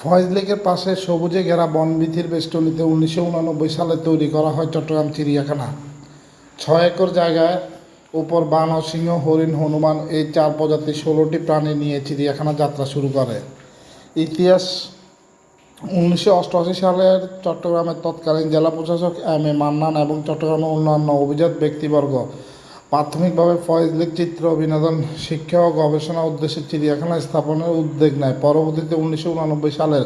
ফয়েজ লেকের পাশে সবুজে ঘেরা বনবিধির বেষ্টনীতে উনিশশো উনানব্বই সালে তৈরি করা হয় চট্টগ্রাম চিড়িয়াখানা। ছয় একর জায়গায় উপর বান সিংহ, হরিণ, হনুমান এই চার প্রজাতির ষোলোটি প্রাণী নিয়ে চিড়িয়াখানা যাত্রা শুরু করে। ইতিহাস, উনিশশো অষ্টআশি সালের চট্টগ্রামের তৎকালীন জেলা প্রশাসক এম এ মান্নান এবং চট্টগ্রামের অন্যান্য অভিজাত ব্যক্তিবর্গ প্রাথমিকভাবে ফয়েজ চিত্র বিনোদন শিক্ষা ও গবেষণা উদ্দেশ্যে চিড়িয়াখানা স্থাপনের উদ্যোগ নেয়। পরবর্তীতে উনিশশো উনানব্বই সালের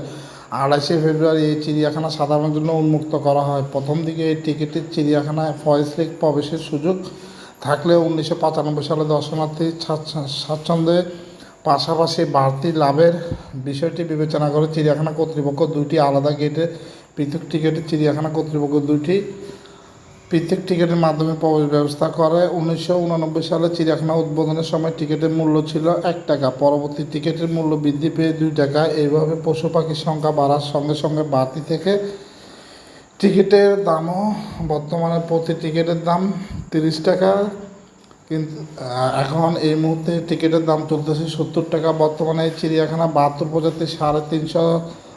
আড়াইশে ফেব্রুয়ারি এই চিড়িয়াখানা সাধারণের জন্য উন্মুক্ত করা হয়। প্রথম দিকে এই টিকিটের চিড়িয়াখানায় ফয়েজ প্রবেশের সুযোগ থাকলেও উনিশশো পঁচানব্বই সালে দর্শনার্থী স্বাচ্ছ- স্বাচ্ছন্দ্যে পাশাপাশি বাড়তি লাভের বিষয়টি বিবেচনা করে চিড়িয়াখানা কর্তৃপক্ষ দুইটি আলাদা গেটে পৃথক টিকিটের চিড়িয়াখানা কর্তৃপক্ষ দুইটি পৃথক টিকিটের মাধ্যমে প্রবেশ ব্যবস্থা করে। উনিশশো সালে চিড়িয়াখানা উদ্বোধনের সময় টিকিটের মূল্য ছিল এক টাকা। পরবর্তী টিকিটের মূল্য বৃদ্ধি পেয়ে দুই টাকা। এইভাবে পশু পাখির সংখ্যা বাড়ার সঙ্গে সঙ্গে বাড়তি থেকে টিকিটের দামও বর্তমানে প্রতি টিকিটের দাম তিরিশ টাকা। কিন্তু এখন এই মুহূর্তে টিকিটের দাম চলতেছে সত্তর টাকা। বর্তমানে চিড়িয়াখানা বাহাত্তর প্রজাতির সাড়ে তিনশো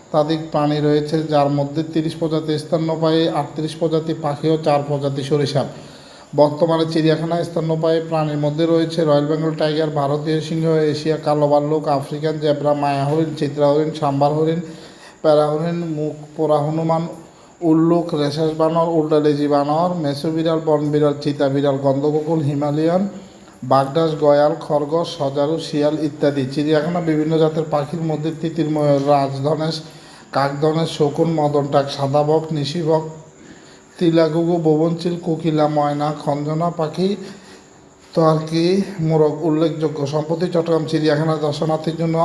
শতাধিক প্রাণী রয়েছে, যার মধ্যে তিরিশ প্রজাতি স্তন্যপায়ী, আটত্রিশ প্রজাতি পাখি ও চার প্রজাতি সরিষাপ বর্তমানে চিড়িয়াখানায় স্তন্যপায়ী প্রাণীর মধ্যে রয়েছে রয়্যাল বেঙ্গল টাইগার, ভারতীয় সিংহ, এশিয়া কালো ভাল্লুক আফ্রিকান জেব্রা, মায়া হরিণ, চিত্রা হরিণ, সাম্বার হরিণ, প্যারা হরিণ, মুখ পোড়া হনুমান, উল্লুক, রেশাস বানর উল্টালেজি বানর, মেসো বিড়াল, বন বিড়াল, চিতা বিড়াল গন্ধকুকুল হিমালয়ান বাগডাস গয়াল, খরগোশ, সজারু, শিয়াল ইত্যাদি। চিড়িয়াখানা বিভিন্ন জাতের পাখির মধ্যে তিতির ময়ূর রাজধনেশ, কাকধনেশ, শকুন মদনটাক সাদাবক, নিশিবক, তিলাগুগু, ববনচিল, কোকিলা, ময়না, খঞ্জনা পাখি তোয়ারকি মোরগ উল্লেখযোগ্য। সম্প্রতি চট্টগ্রাম চিড়িয়াখানা দর্শনার্থীর জন্য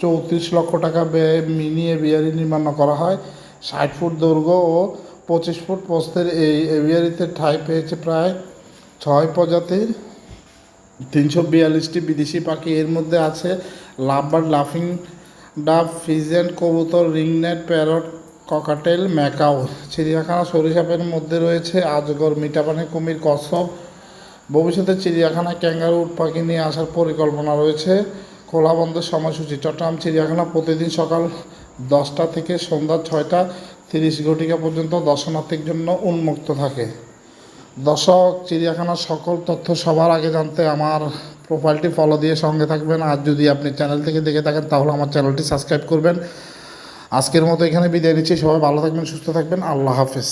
চৌত্রিশ লক্ষ টাকা ব্যয়ে মিনি এভিয়ারি নির্মাণ করা হয়। ষাট ফুট দৈর্ঘ্য ও পঁচিশ ফুট প্রস্থের এই এভিয়ারিতে ঠাঁই পেয়েছে প্রায় ছয় প্রজাতির তিনশো বিয়াল্লিশটি বিদেশি পাখি এর মধ্যে আছে লাভবার্ড লাফিং ডাব ফিজেন্ট, কবুতর, রিংনেট, প্যারট, ককাটেল, ম্যাকাও, চিড়িয়াখানা, সরিষাপের মধ্যে রয়েছে আজগর, মিঠাপানি, কুমির, কচ্ছপ। ভবিষ্যতে চিড়িয়াখানায় ক্যাঙ্গারু উট পাখি নিয়ে আসার পরিকল্পনা রয়েছে। খোলা বন্ধের সময়সূচি, চট্টগ্রাম চিড়িয়াখানা প্রতিদিন সকাল দশটা থেকে সন্ধ্যা ছয়টা, তিরিশ ঘটিকা পর্যন্ত দর্শনার্থীর জন্য উন্মুক্ত থাকে। দর্শক, চিড়িয়াখানার সকল তথ্য সবার আগে জানতে আমার প্রোফাইলটি ফলো দিয়ে সঙ্গে থাকবেন। আর যদি আপনি চ্যানেল থেকে দেখে থাকেন, তাহলে আমার চ্যানেলটি সাবস্ক্রাইব করবেন। আজকের মতো এখানে বিদায় নিচ্ছি। সবাই ভালো থাকবেন, সুস্থ থাকবেন। আল্লাহ হাফেজ।